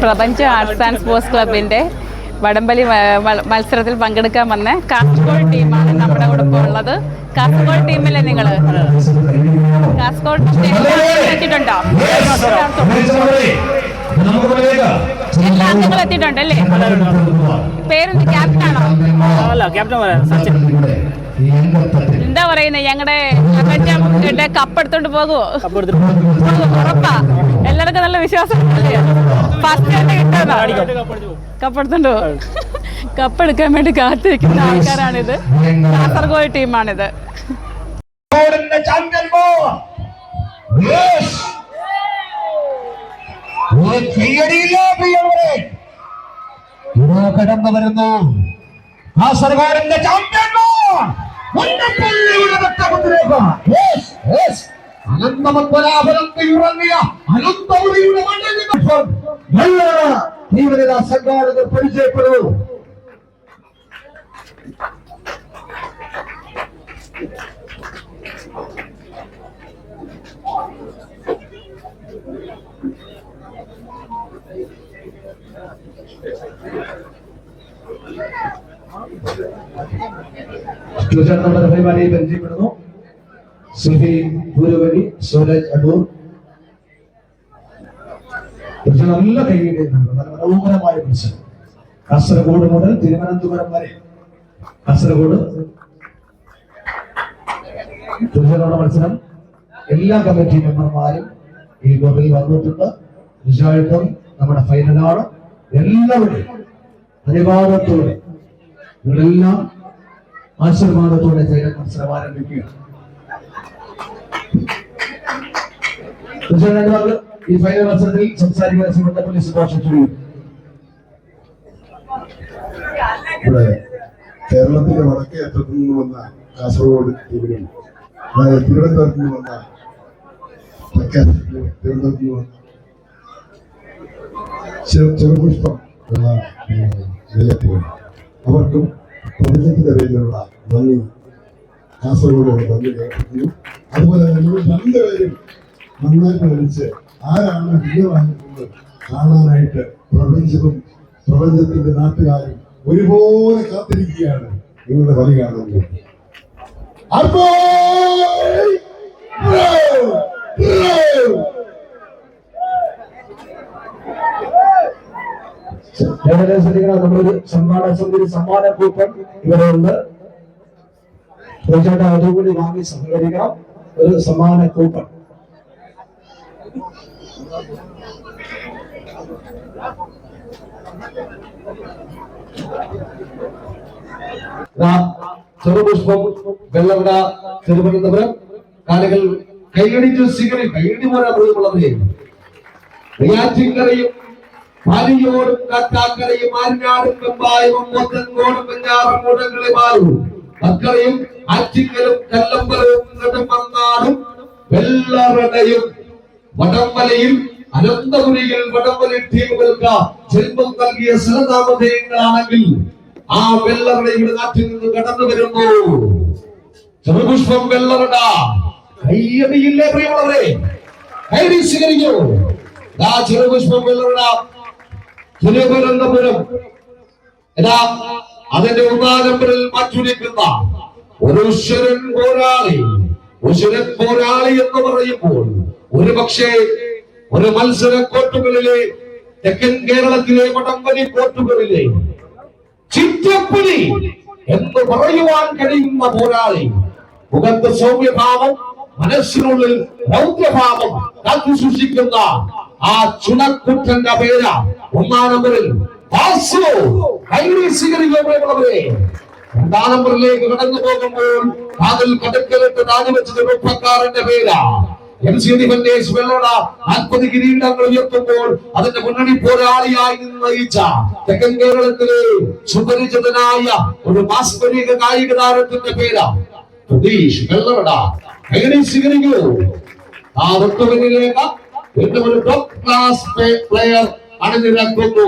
പ്രപഞ്ച arts and sports ക്ലബിന്റെ മ- മത്സരത്തിൽ പങ്കെടുക്കാൻ വന്ന കാസർഗോഡ് ടീമാണ് നമ്മുടെ കൂടെ ഇപ്പോൾ ഉള്ളത്. കാസർഗോഡ് ടീമിലെ നിങ്ങൾ കാസർഗോഡ് എത്തിയിട്ടുണ്ടോ? എല്ലാ നിങ്ങൾ എത്തിയിട്ടുണ്ടല്ലേ? പേരെന്ത് ക്യാപ്റ്റനാണോ അല്ല ക്യാപ്റ്റൻ സച്ചിൻ. എന്താ പറയുന്നത് ഞങ്ങളുടെ പ്രപഞ്ച കപ്പ് എടുത്തോണ്ട് പോകുമോ കപ്പ് എടുത്തിട്ട് ഉറപ്പാ. എല്ലാവർക്കും നല്ല വിശ്വാസം ഫസ്റ്റ് തന്നെ കിട്ടുന്നോ കപ്പെടുത്തുണ്ടോ കപ്പെടുക്കാൻ വേണ്ടി കാത്തിരിക്കുന്ന ആൾക്കാരാണിത്. കാസർഗോഡ് ടീമാണിത്. കടന്നു വരുന്നു. കാസർഗോഡിന്റെ ചാമ്പ്യന്മാർ അനന്തമുടിയുടെ മണ്ണിൽ നിന്ന് നല്ല തീവ്രത സംഘാടകർ പരിചയപ്പെടൂ ട്യൂഷൻ നമ്മുടെ പരിപാടിയെ പരിചയപ്പെടുന്നു. സുഫി ഭൂരവരി സൂരജ് അടൂർ. ട്യൂഷൻ നല്ല കൈയുടെ നല്ല മനോഹരമായ മത്സരം കാസർഗോഡ് മുതൽ തിരുവനന്തപുരം വരെ. കാസർഗോഡ്. ട്യൂഷനോടെ മത്സരം. എല്ലാ കമ്മിറ്റി മെമ്പർമാരും ഈ ഗോറിൽ വന്നിട്ടുണ്ട്. തീർച്ചയായിട്ടും നമ്മുടെ ഫൈനലാണ്. എല്ലാവരും അനുവാദത്തോടെ നിങ്ങളെല്ലാം ആശീർവാദത്തോടെ ഫൈനൽ മത്സരം ആരംഭിക്കുക. ഈ ഫൈനൽ മത്സരത്തിൽ സംസാരിക്കുന്ന ശ്രീമന്ത പോലീസ് ഭാഷ ഇവിടെ കേരളത്തിന്റെ വടക്കേ അറ്റത്തു നിന്ന് വന്ന കാസർഗോഡ് ടീമിനും അതായത് തിരുവനന്തപുരത്ത് നിന്ന് വന്ന തിരുവനന്തപുരത്ത് നിന്ന് വന്ന ചെറു ചെറുപുഷ്പം എന്ന നിലയത്തിന് അവർക്കും പ്രപഞ്ചത്തിന്റെ പേരിലുള്ള നന്ദി. കാസർഗോഡ് നന്ദി രേഖപ്പെടുത്തുന്നു അതുപോലെ നിങ്ങൾ രണ്ടുപേരും നന്നായിട്ട് കളിച്ച് ആരാണ് വിജയമായിട്ടുള്ളത് കാണാനായിട്ട് പ്രപഞ്ചവും പ്രപഞ്ചത്തിന്റെ നാട്ടുകാരും ഒരുപോലെ കാത്തിരിക്കുകയാണ് നിങ്ങളുടെ കളി കാണാൻ വേണ്ടി ബ്രോ! ശ്രദ്ധിക്കണം നമ്മളൊരു സമ്മാന സമിതി സമ്മാന കൂപ്പൺ ഇവിടെ ഉണ്ട്. തീർച്ചയായിട്ടും അതുകൂടി വാങ്ങി സഹകരിക്കണം. ഒരു സമ്മാന കൂപ്പൺ ചെറുപുഷ്പം വെള്ളവിട തിരുവനന്തപുരം. കാലുകൾ കൈയടിച്ചു സ്വീകരിക്കും. കൈയടി പോലെ മൃഗമുള്ളവരെയും നെയ്യാറ്റിൻകരയും പാലിയോടും കാട്ടാക്കരയും ആരിനാടും വെമ്പായും മൊത്തങ്കോടും വെഞ്ഞാറും കൂടങ്ങളെ മാറും മക്കളെയും ആറ്റിക്കലും കല്ലമ്പലവും നെടുമങ്ങാടും വെള്ളറടയും വടംവലയിൽ അനന്തപുരിയിൽ വടംവലി ടീമുകൾക്ക് ജന്മം നൽകിയ സ്ഥലനാമധേയങ്ങളാണെങ്കിൽ ആ വെള്ളറടയുടെ നാട്ടിൽ നിന്ന് കടന്നു വരുന്നു. ചെറുപുഷ്പം വെള്ളറട. കയ്യടിയില്ലേ പ്രിയമുള്ളവരെ? കൈ സ്വീകരിക്കൂ ചെറുപുഷ്പം വെള്ളറട. തിരുവനന്തപുരം. ഇതാ അതിന്റെ ഒന്നാം നമ്പറിൽ മാറ്റുരയ്ക്കുന്ന ഒരു പോരാളി ഉശ്വരൻ പോരാളി എന്ന് പറയുമ്പോൾ ഒരു പക്ഷേ ഒരു മത്സര കോട്ടുകളിലെ തെക്കൻ കേരളത്തിലെ വടംവലി കോട്ടുകളിലെ ചിറ്റപ്പുലി എന്ന് പറയുവാൻ കഴിയുന്ന പോരാളി മുഖത്ത് സൗമ്യഭാവം മനസ്സിനുള്ളിൽ രൗദ്രഭാവം കാത്തു സൂക്ഷിക്കുന്ന ആ ചുണക്കുട്ടന്റെ പേര് ഒന്നാം നമ്പറിൽ രണ്ടാം നമ്പറിലേക്ക് കടന്നു പോകുമ്പോൾ അതിൽ കടക്കലിട്ട് രാജിവെച്ച ചെറുപ്പക്കാരന്റെ പേരാ. എം സി ഡിഫൻഡേഴ്സ് വെള്ളോട നാൽപ്പത് കിരീടങ്ങൾ ഉയർത്തുമ്പോൾ അതിന്റെ മുന്നണി പോരാളിയായി നിന്ന് നയിച്ച തെക്കൻ കേരളത്തിലെ സുപരിചിതനായ ഒരു മാസ്മരിക കായിക താരത്തിന്റെ പേരാ. പ്രതീഷ് വെള്ളവട എങ്ങനെ സ്വീകരിക്കൂ. ആ ഋത്തുവിനിലേക്ക് വീണ്ടും ഒരു ടോപ്പ് ക്ലാസ് പ്ലെയർ അണിനിരക്കുന്നു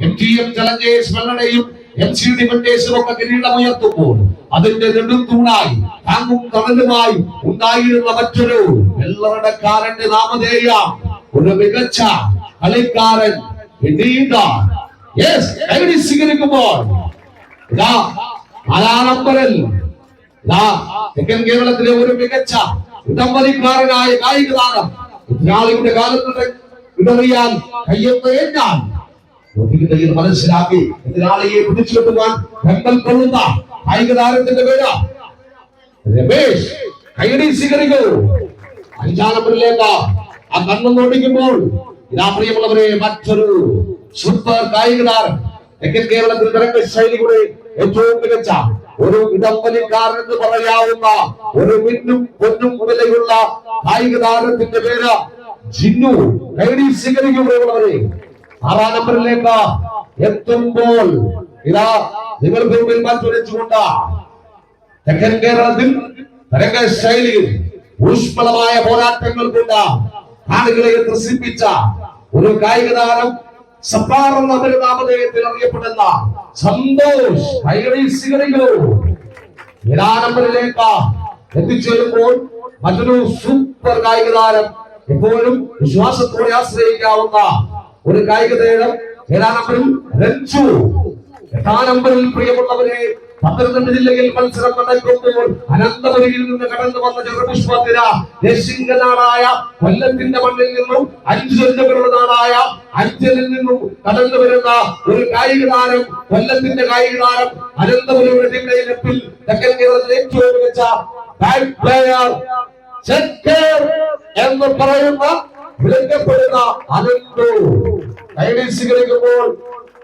എം ടി എം ചലഞ്ചേഴ്സ് വെള്ളടയും എം സി ഡിഫൻഡേഴ്സും ഒക്കെ കിരീടമുയർത്തുമ്പോൾ അതിന്റെ നെടും തൂണായി താങ്ങും കടലുമായി ഉണ്ടായിരുന്ന മറ്റൊരു വെള്ളറടക്കാരന്റെ നാമധേയ ഒരു മികച്ച കളിക്കാരൻ സ്വീകരിക്കുമ്പോൾ ഇതാ നാലാം നമ്പറിൽ ഇതാ തെക്കൻ കേരളത്തിലെ ഒരു മികച്ച ഇടംവലിക്കാരനായ കായിക താരം എതിരാളിയുടെ കാലത്ത് ഇടറിയാൽ കയ്യെത്തേഞ്ഞാൽ നോക്കിക്കിടയിൽ മനസ്സിലാക്കി എതിരാളിയെ പിടിച്ചു കിട്ടുവാൻ വെമ്പൽ കൊള്ളുന്ന കായിക താരത്തിന്റെ പേര് രമേശ്. കൈഡി സ്വീകരിക്കൂ. അഞ്ചാം നമ്പറിലേക്ക് ആ കണ്ണു നോടിക്കുമ്പോൾ ഇതാ പ്രിയമുള്ളവരെ മറ്റൊരു സൂപ്പർ കായിക താരം തെക്കൻ കേരളത്തിൽ തരംഗ ശൈലിയുടെ ഏറ്റവും മികച്ച ഒരു ഇടംവലിക്കാരൻ എന്ന് പറയാവുന്ന ഒരു മിന്നും പൊന്നും വിലയുള്ള കായിക താരത്തിന്റെ പേര് ജിന്നു കൈഡി സ്വീകരിക്കുമ്പോഴുള്ളവരെ ആറാം നമ്പറിലേക്ക് എത്തുമ്പോൾ ഇതാ നിങ്ങൾക്ക് മുമ്പിൽ മാറ്റുരച്ചുകൊണ്ട് തെക്കൻ കേരളത്തിൽ തരംഗ ശൈലിയിൽ ഊഷ്മളമായ പോരാട്ടങ്ങൾ കൊണ്ട് ആളുകളെ ത്രസിപ്പിച്ച ഒരു കായിക താരം സപ്പാർ എന്ന നാമധേയത്തിൽ അറിയപ്പെടുന്ന സന്തോഷ് നമ്പറിലേക്ക് എത്തിച്ചേരുമ്പോൾ മറ്റൊരു സൂപ്പർ കായിക താരം എപ്പോഴും വിശ്വാസത്തോടെ ആശ്രയിക്കാവുന്ന ഒരു കായിക താരം ഏഴാം നമ്പറിൽ? രഞ്ജു. എട്ടാം നമ്പറിൽ പ്രിയമുള്ളവരെ പത്തനംതിട്ട ജില്ലയിൽ മത്സരം നടക്കുമ്പോൾ അനന്തപുരിയിൽ നിന്ന് കടന്നു വന്ന ചെറുപുഷ്പത്തിന ദേശിംഗനാടായ കൊല്ലത്തിന്റെ മണ്ണിൽ നിന്നും അഞ്ചു ജില്ലകളുടെ നാടായ അഞ്ചലിൽ നിന്നും കടന്നു വരുന്ന ഒരു കായിക താരം കൊല്ലത്തിന്റെ കായിക താരം അനന്തപുരിയുടെ ഇനത്തിൽ തെക്കൻ കേരളത്തിലെ ഏറ്റവും മികച്ച ബാറ്റ് പ്ലെയർ എന്ന് പറയുന്ന വിളിക്കപ്പെടുന്ന അനന്തു കൈഡി സ്വീകരിക്കുമ്പോൾ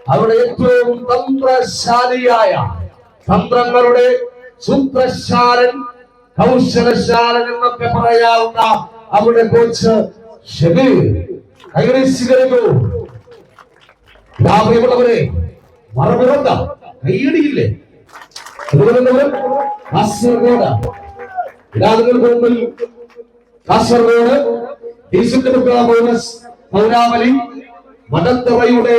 അവിടെ ഏറ്റവും തന്ത്രശാലിയായ തന്ത്രങ്ങളുടെ സൂത്രശാലൻ കൗശലശാലൻ എന്നൊക്കെ പറയാവുന്ന അവിടെ കോച്ച് ഷബീർ. കൈഡി സ്വീകരിക്കൂ ഇതാ പ്രിയമുള്ളവരെ മറുപുറത്ത കൈയടിയില്ലേ തിരുവനന്തപുരം ഇതാ നിങ്ങൾക്ക് മുമ്പിൽ കാസർഗോഡ് പൗരാവലി മടത്തറയുടെ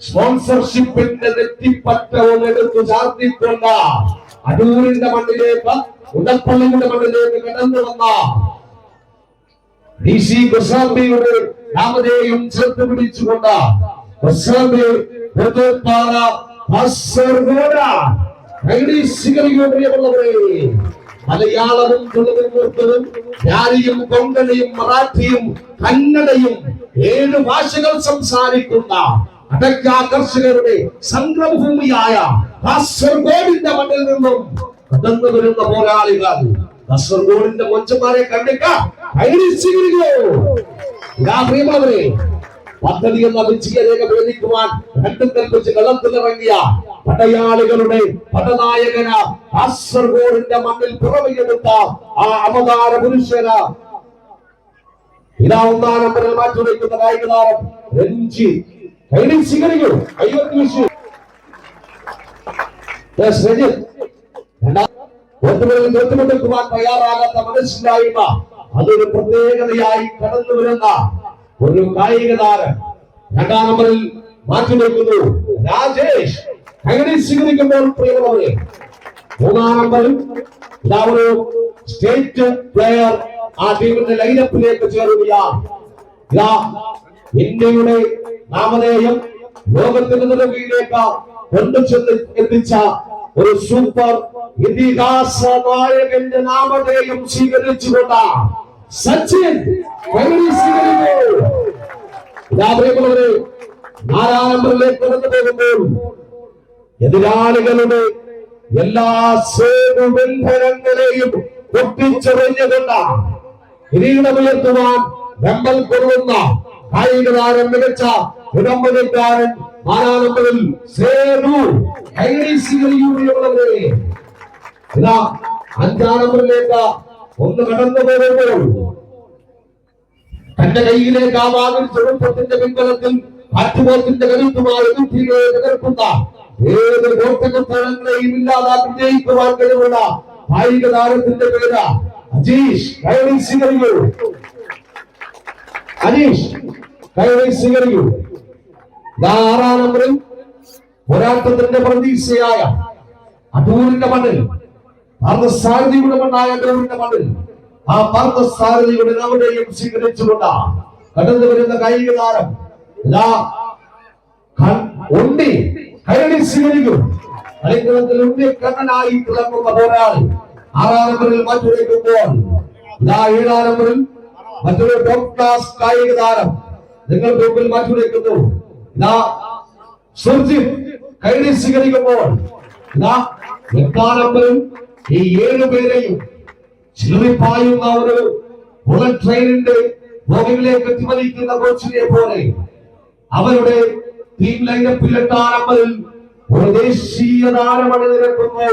സ്പോൺസർഷിപ്പിന്റെ നെറ്റിപ്പറ്റവും എടുത്തു ചാർത്തിക്കൊണ്ട അടൂരിന്റെ മണ്ണിലേക്ക് ഉടപ്പള്ളിയുടെ മണ്ണിലേക്ക് കടന്നു വന്ന ഡി സി ഗൊസാംബിയുടെ നാമധേയം ചേർത്ത് പിടിച്ചുകൊണ്ട് ഗൊസാംബി കാസർഗോഡ്. പ്രിയമുള്ളവരെ. മലയാളവും തുളുവും ഉറുദുവും ബ്യാരിയും കൊങ്കണിയും മറാഠിയും കന്നഡയും ഏഴ് ഭാഷകൾ സംസാരിക്കുന്ന കർഷകരുടെ സംഗമഭൂമിയായ കാസർഗോഡിന്റെ മണ്ണിൽ നിന്നും കടന്നു വരുന്ന പോരാളികൾ. കാസർഗോഡിന്റെ കൊച്ചന്മാരെ കണ്ടിട്ടേ പദ്ധതി എന്ന വിജയരേഖ വേദിക്കുവാൻ രണ്ടും കൽപ്പിച്ച് കളത്തിലിറങ്ങിയ പടയാളികളുടെ പടനായകന കാസർഗോഡിന്റെ മണ്ണിൽ പിറവിയെടുത്ത ആ അവതാര പുരുഷന. ഇതാ ഒന്നാം നമ്പറിൽ മാറ്റി വയ്ക്കുന്ന കായിക താരം രഞ്ജി. കൈഡി സ്വീകരിക്കൂ കൈവത്തി വിഷു തയ്യാറാകാത്ത മനസ്സിലായ്മ. അതൊരു പ്രത്യേകതയായി കടന്നു വരുന്ന ഒരു കായിക താരം. രണ്ടാം നമ്പറിൽ മാറ്റി വയ്ക്കുന്നു രാജേഷ്. കൈഡി സ്വീകരിക്കുമ്പോൾ പ്രിയമുള്ളവരെ മൂന്നാം നമ്പറിൽ ഇതാ ഒരു സ്റ്റേറ്റ് പ്ലെയർ ആ ടീമിന്റെ ലൈനപ്പിലേക്ക് ചേരുകയ ഇതാ ഇന്ത്യയുടെ നാമധേയം ലോകത്തിന്റെ നിലവിലേക്ക് കൊണ്ടുചെന്ന് എത്തിച്ച ഒരു സൂപ്പർ ഇതിഹാസ നായകന്റെ നാമധേയം സ്വീകരിച്ചുകൊണ്ട് സച്ചിൻ സ്വീകരിക്കുന്നു നാലാം നമ്പറിലേക്ക് കടന്നു പോകുമ്പോൾ എതിരാളികളുടെ എല്ലാ സേതുബന്ധനങ്ങളെയും പൊട്ടിച്ചെറിഞ്ഞുകൊണ്ട് കിരീടമുയർത്തുവാൻ നമ്മൾ കൊള്ളുന്ന കായിക താരം മികച്ച ഇടംപതിക്കാരൻ നമ്പറിൽ സേതു കൈഡീസികളുള്ളവരെ ഇതാ അഞ്ചാം നമ്പറിലേക്ക് ഒന്ന് കടന്നു പോകുമ്പോൾ തന്റെ കയ്യിലേക്ക് ആ വാതിൽ ചെറുപ്പത്തിന്റെ പിൻബലത്തിൽ കാറ്റുപോത്തിന്റെ കരുത്തുമായി എതിർക്കുന്ന ഏത് ഗോത്രങ്ങളെയും ഇല്ലാതാക്കി ജയിക്കുവാൻ കഴിവുള്ള കായിക താരത്തിന്റെ പേര് അജീഷ് കൈവി സ്വീകരിക്കൂ. അജീഷ് കൈവി സ്വീകരിക്കൂ. ആറാം നമ്പറിൽ പോരാട്ടത്തിന്റെ പ്രതീക്ഷയായ അടൂരിന്റെ മണ്ണിൽ പാർത്ഥസാരഥിയുടെ മണ്ണായ അടൂരിന്റെ മണ്ണിൽ ആ പാർത്ഥസാരഥിയുടെ നമ്മുടെയും സ്വീകരിച്ചുകൊണ്ട് കടന്നു വരുന്ന കായിക താരം ഒണ്ടി കരടി സ്വീകരിക്കും. കളിക്കളത്തിൽ ഉണ്ണി കണ്ണനായി തിളങ്ങുന്ന പോരാളി ആറാം നമ്പറിൽ മാറ്റുരയ്ക്കുമ്പോൾ ഇതാ ഏഴാം നമ്പറിൽ മറ്റൊരു ടോപ്പ് ക്ലാസ് കായിക താരം. നിങ്ങൾ മാറ്റുരയ്ക്കുന്നു ഇതാ സുർജിത് കരടി സ്വീകരിക്കുമ്പോൾ. ഇതാ എട്ടാം ഈ ഏഴു പേരെയും ചിലറിപ്പായുന്ന ഒരു ബുള്ളറ്റ് ട്രെയിനിന്റെ ബോഗിലേക്ക് എത്തിമലിക്കുന്ന കോച്ചിനെ പോലെ. അവരുടെ ടീം ലൈനപ്പിൽ എട്ടാം നമ്പറിൽ ഒരു ദേശീയ താരമണി നിരക്കുന്നു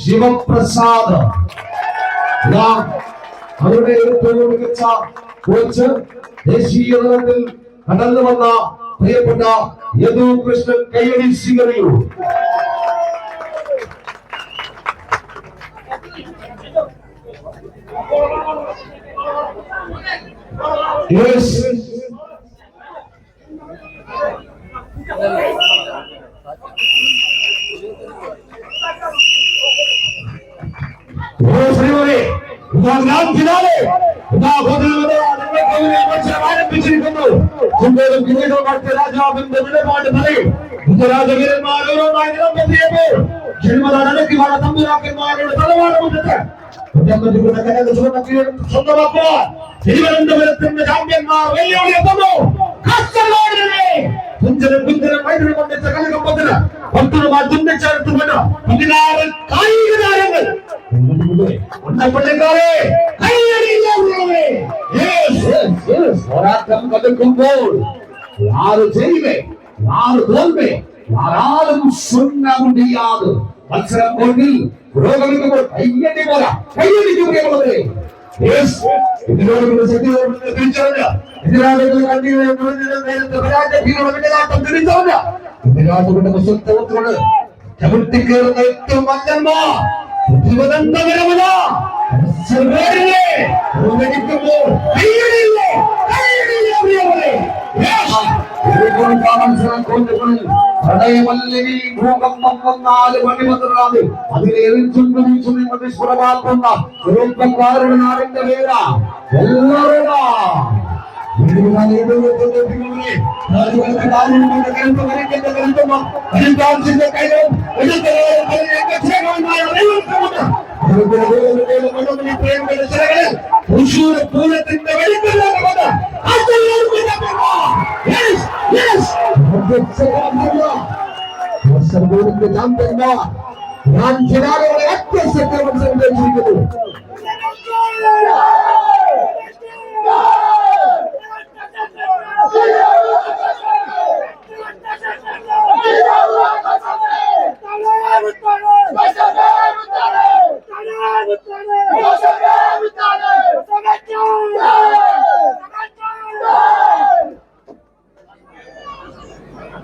ശിവപ്രസാദ്. അവരുടെ ഏറ്റവും മികച്ച കോച്ച്. ദേശീയ തലത്തിൽ കടന്നു വന്ന പ്രിയപ്പെട്ട യദു കൃഷ്ണൻ കയ്യടി സ്വീകരിയൂ Yes. రామ్ తినాలి నా బదులు పిచ్చిరికొండు సింధులు గింజలు పడితే రాజాబిందు విడమాడుతుంది రాజగిరి మారు రాజగిరి ಶ್ರೀಮದಾನಕ್ಕೆ ಮಾಡ ತಂಬುರಾಕಿ ಮಾಡ ತಲವಾಡ ಮುಂದೆ സ്വന്തമാക്കുക തിരുവനന്തപുരത്തിന്റെ ചാമ്പ്യന്മാർ വെല്ലുവിളി എത്തുന്നു കുഞ്ചനം കുഞ്ചനം വൈദ്യുതി കൊണ്ടിച്ച കളികപ്പത്തിന് പത്തുമായി തുന്നിച്ചേർത്തുകൊണ്ട് പതിനാറ് കായിക താരങ്ങൾ ഒന്നപ്പള്ളിക്കാരെ പോരാട്ടം കലക്കുമ്പോൾ யாரு செய்வே யாரு தோல்வே யாராலும் சொல்ல முடியாது வல்சரம் கோட்டில் പുരോഗമിക്കുമ്പോൾ കയ്യടി പോരാ കയ്യടിക്ക് പ്രിയമുള്ളവരെ ഇതിനോട് ശക്തിയോട് തിരിച്ചറിഞ്ഞ എതിരാളികൾ മുഴുവൻ നേരത്തെ പരാജയങ്ങളുടെ നാട്ടം തിരിച്ചറിഞ്ഞ എതിരാളികളുടെ മുസൽത്തോട് ചവിട്ടിക്കേറുന്ന ഏറ്റവും വല്ലന്മാർ തിരുവനന്തപുരമല്ല പുരോഗമിക്കുമ്പോൾ കയ്യടിയില്ലേ കയ്യടിയില്ലേ പ്രിയമുള്ളവരെ? പ്രണയമല്ലി ഭൂകമ്പം വന്നാൽ മണിമന്ത്രാത് അതിലേറിച്ചുണ്ട് സ്വരമാക്കുന്ന ചെറുപ്പക്കാരുടെ നാടിന്റെ പേരാ എല്ലാവരുടെ. പൂരത്തിന്റെ വെളിപ്പെടുന്നത് వర్షం గురించి దాంతో రాన్ జిల్లాలో యాక్టివ్ సెక్టర్ వర్షం గురించి ഞാൻ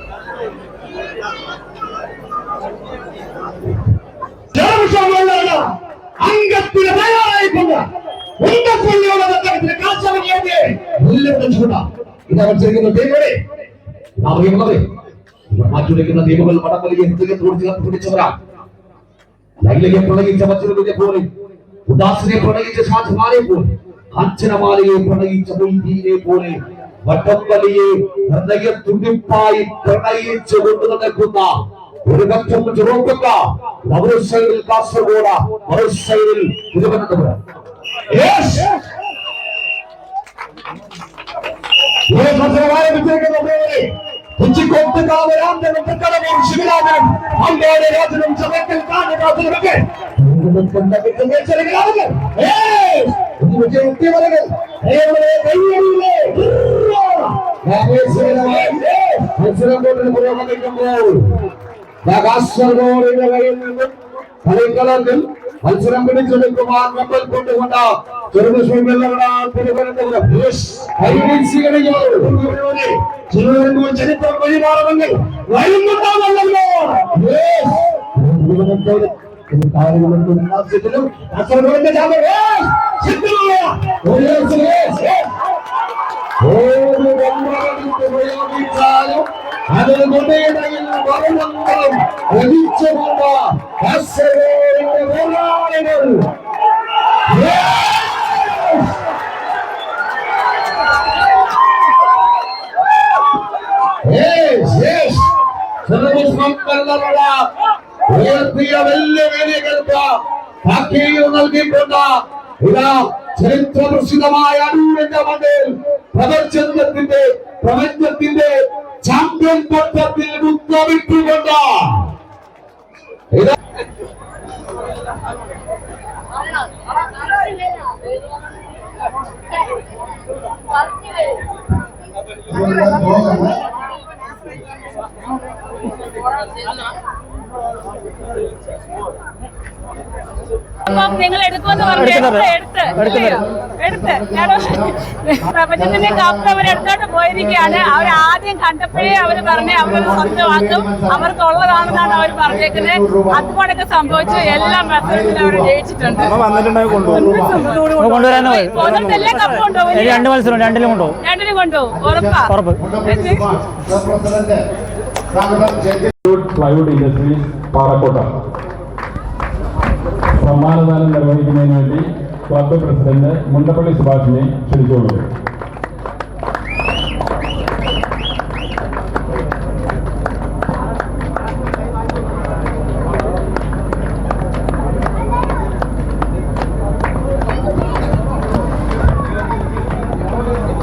ചിരാളുകളെ അത്യസത്തെ മത്സരം കഴിച്ചിരിക്കുന്നു ജനവിഷമല്ലാതെ അംഗത്തിന് തയ്യാറായിക്കൊണ്ട് ഉണ്ടപ്പള്ളിയുടെ ബന്ധത്തിന് കാശവങ്ങിയത് ഇതാ മത്സരിക്കുന്ന ടീമുകളെ അറിയുന്നത് ഇവർ മാറ്റുരയ്ക്കുന്ന ടീമുകൾ വടംവലിയെ ഹൃദയത്തോട് ചേർത്ത് പിടിച്ചവരാ ലൈലയെ പ്രണയിച്ച മറ്റൊരു പോലെ ഉദാസിനെ പ്രണയിച്ച ഷാജഹാനെ പോലെ കാഞ്ചനമാലയെ പ്രണയിച്ച മൊയ്തീനെ പോലെ വടംവലിയെ ഹൃദയ തുടിപ്പായി പ്രണയിച്ചു കൊണ്ടു നടക്കുന്ന ഒരു പക്ഷം ചെറുപ്പക്ക മറുസൈഡിൽ സൈഡിൽ കാസർഗോഡ് മറു സൈഡിൽ തിരുവനന്തപുരം Yes! ഈ മത്സരമായ വിജയിക്കുന്ന പോലെ കുച്ചിക്കൊത്ത് കാവരാന്തനും തക്കടവും ശിവരാജനും അമ്പേടെ രാജനും ചതക്കൽ കാഞ്ഞകാത്തിനുമൊക്കെ മത്സരം കൊണ്ട് പുരോഗമിക്കുമ്പോൾ കാസർഗോഡിന്റെ കയ്യിൽ നിന്നും കളിക്കളത്തിൽ മത്സരം പിടിച്ചെടുക്കുവാൻ കപ്പൽ കൊണ്ടുകൊണ്ട തിരുവനന്തപുരം ചരിത്രം വഴിമാറുമെങ്കിൽ വരുന്നുണ്ടാവല്ലോ ഏത് ബന്ധവും ഉപയോഗിച്ചാലും അത് മുടയിടയിൽ മറുമന്ത്രം ഒലിച്ചുകൊണ്ട പോരാളികൾ ഉയർത്തിയ വെല്ലുവിളികൾക്ക് നൽകിക്കൊണ്ട് ഇതാ ചരിത്രപ്രസിദ്ധമായ അടൂരിന്റെ മണ്ണിൽ പ്രപഞ്ചത്തിന്റെ പ്രപഞ്ചത്തിന്റെ ചാമ്പ്യൻ പട്ടത്തിൽ മുത്തമിട്ടുകൊണ്ട് ഇതാ അപ്പം നിങ്ങൾ എടുക്കുമെന്ന് പറഞ്ഞു എടുത്ത് എടുത്ത്. ഞാൻ പ്രപഞ്ചത്തിന്റെ കാപ്പ് അവർ എടുത്തോണ്ട് പോയിരിക്കുകയാണ്. അവർ ആദ്യം കണ്ടപ്പോഴേ അവർ പറഞ്ഞ് അവരത് സ്വന്തമാക്കും അവർക്കുള്ളതാണെന്നാണ് അവർ പറഞ്ഞേക്കുന്നത്. അതുപോലൊക്കെ സംഭവിച്ചു. എല്ലാ മത്സരത്തിലും അവർ ജയിച്ചിട്ടുണ്ട്. വന്നിട്ടുണ്ടെങ്കിൽ കൊണ്ടുപോകും. കൊണ്ടുവരാനോ? പോകുന്നിടത്തെല്ലാം കപ്പ് കൊണ്ടുപോകും രണ്ട് മത്സരം രണ്ടിലും കൊണ്ടുപോകും. രണ്ടിലും കൊണ്ടുപോകും. ഉറപ്പാ. ഉറപ്പ്. Plywood industries Parakkotta. സമ്മാനദാനം നിർവഹിക്കുന്നതിന് വേണ്ടി ക്ലബ്ബ് പ്രസിഡന്റ് മുണ്ടപ്പള്ളി സുഭാഷിനെ ക്ഷണിച്ചുകൊള്ളുന്നു.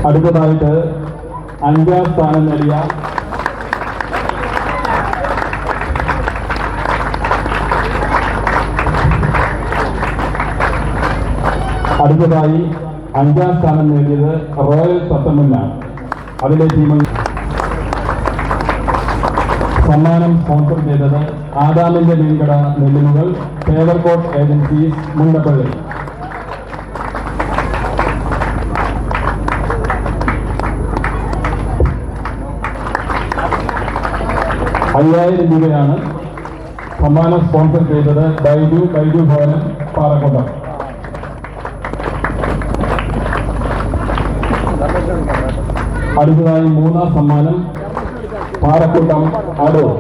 അടുത്തതായിട്ട് അഞ്ചാം സ്ഥാനം നേടിയ അടുത്തതായി അഞ്ചാം സ്ഥാനം നേടിയത് റോയൽ തത്തമ്മനാണ് അതിലെ ടീമിൽ സമ്മാനം സ്പോൺസർ ചെയ്തത് ആദാമിന്റെ മീൻകട നെല്ലിനുകൾ ഫേവർകോട്ട് ഏജൻസീസ് മുണ്ടപ്പള്ളി. അയ്യായിരം രൂപയാണ് സമ്മാനം സ്പോൺസർ ചെയ്തത് ബൈജു ബൈജു ഭവനം പാറക്കൊണ്ടം അടുത്തതായി മൂന്നാം സമ്മാനം പാറക്കൂട്ടം അടൂർ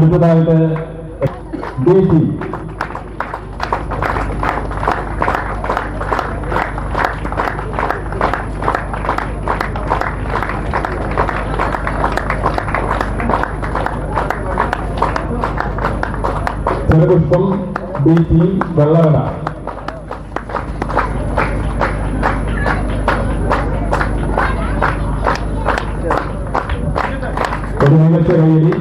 അടുത്തതായിട്ട് D T Cherupushpam D T Vellavada. ഒരു മികച്ച കൈയടി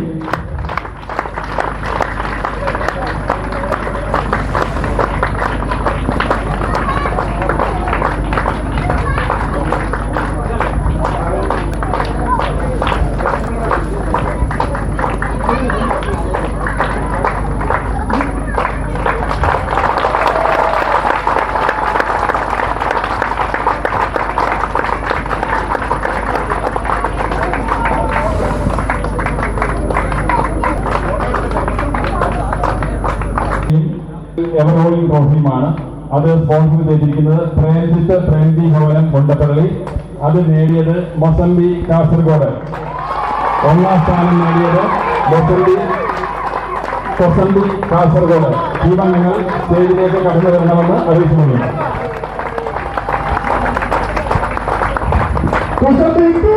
സ്പോൺസർ ചെയ്തിരിക്കുന്നത് പ്രേംജിത്ത് പ്രേംജി ഭവനം കൊണ്ടപ്പള്ളി. അത് നേടിയത് മൊസംബി കാസർഗോഡ്. ഒന്നാം സ്ഥാനം നേടിയത് മൊസംബി കൊസംബി കാസർഗോഡ്. ടീമംഗങ്ങൾ സ്റ്റേജിലേക്ക് കടന്നു വരണമെന്ന് അറിയിക്കുന്നു കൊസംബിക്ക്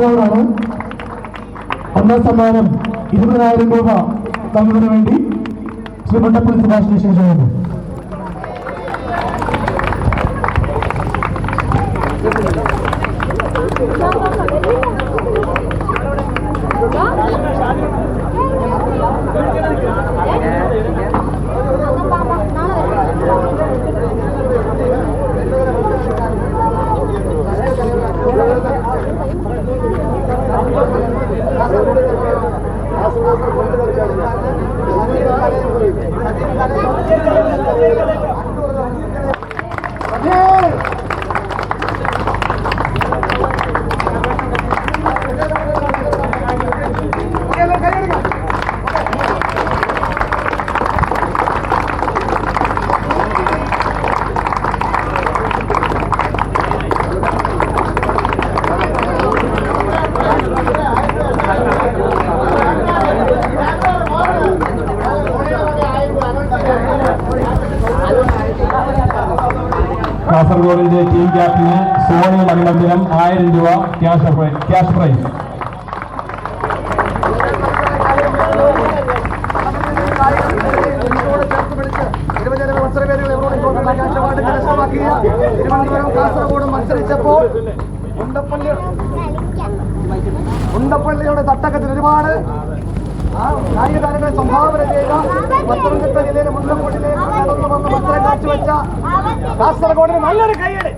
അവാർഡാണ് ഒന്നാം സമ്മാനം ഇരുപതിനായിരം രൂപ തന്നതിനു വേണ്ടി ശ്രീ മുണ്ടപ്പള്ളി സുഭാഷിനെ ശേഷമാണ് കാസർഗോഡിന്റെ ടീം ക്യാപ്റ്റന് സോണി മണിമന്ദിരം ആയിരം രൂപ cash cash prize Thiruvananthapuram Kasaragod മത്സരിച്ചപ്പോൾ Undappally ഉണ്ടപ്പള്ളിയുടെ തട്ടക്കത്തിൽ ഒരുപാട് സംഭാവന ചെയ്ത പത്തനംതിട്ട ജില്ലയിലെ മുണ്ടപ്പള്ളിയിലെ നടന്നു വന്ന് മത്സരം കാഴ്ചവെച്ച കാസർഗോഡിന് നല്ലൊരു കൈയടി